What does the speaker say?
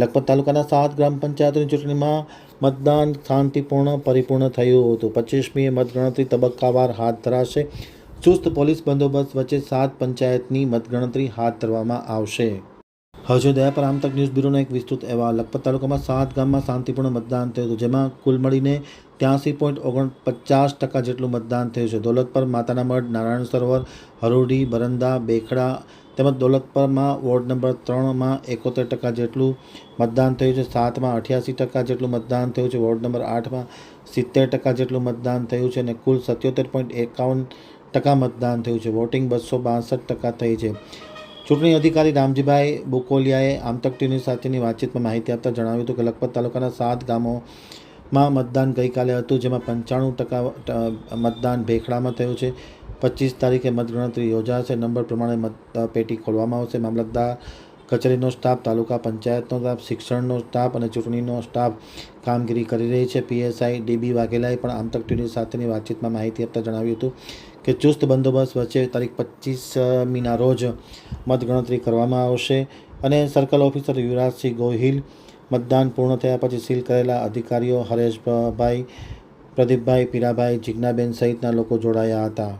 લખપત તાલુકાના સાત ગ્રામ પંચાયતની ચૂંટણીમાં મતદાન શાંતિપૂર્ણ, પરિપૂર્ણ થયું હતું. પચીસમીએ મતગણતરી તબક્કાવાર હાથ ધરાશે. ચુસ્ત પોલીસ બંદોબસ્ત વચ્ચે સાત પંચાયતની મતગણતરી હાથ ધરવામાં આવશે. હજુ દયા પર આમતક ન્યૂઝ બ્યુરોનો એક વિસ્તૃત એવા લખપત તાલુકામાં સાત ગામમાં શાંતિપૂર્ણ મતદાન થયું હતું, જેમાં કુલ મળીને ત્યાંસી પોઈન્ટ ઓગણ પચાસ ટકા જેટલું મતદાન થયું છે. દોલતપર, માતાના મઢ, નારાયણ સરોવર, હરોડી, બરંદા, બેખડા તેમજ દોલતપરમાં વોર્ડ નંબર ત્રણમાં એકોતેર ટકા જેટલું મતદાન થયું છે. સાતમાં અઠ્યાસી ટકા જેટલું મતદાન થયું છે. વોર્ડ નંબર આઠમાં સિત્તેર ટકા જેટલું મતદાન થયું છે અને કુલ સત્યોતેર પોઈન્ટ એકાવન ટકા મતદાન થયું છે. વોટિંગ બસો બાસઠ ટકા થઈ છે. ચૂંટણી અધિકારી રામજીભાઈ બોકોલિયાએ આમતક ટીવી સાથેની વાતચીતમાં માહિતી આપતા જણાવ્યું હતું કે લખપત તાલુકાના સાત ગામોમાં મતદાન ગઈકાલે હતું, જેમાં પંચાણું ટકા મતદાન ભેખડામાં થયું છે. પચીસ તારીખે મતગણતરી યોજાશે. નંબર પ્રમાણે મત પેટી ખોલવામાં આવશે. મામલતદાર કચેરીનો સ્ટાફ, તાલુકા પંચાયતનો સ્ટાફ, શિક્ષણનો સ્ટાફ અને ચૂંટણીનો સ્ટાફ કામગીરી કરી રહી છે. પીએસઆઈ ડીબી વાઘેલાએ પણ આમતક ટીવી સાથેની વાતચીતમાં માહિતી આપતા જણાવ્યું હતું કે ચુસ્ત બંદોબસ્ત વચ્ચે તારીખ પચીસમીના રોજ મતગણતરી કરવામાં આવશે અને સર્કલ ઓફિસર યુવરાજસિંહ ગોહિલ મતદાન પૂર્ણ થયા પછી સીલ કરેલા અધિકારીઓ હરેશભાઈ, પ્રદીપભાઈ, પીરાભાઈ, જિજ્ઞાબેન સહિતના લોકો જોડાયા હતા.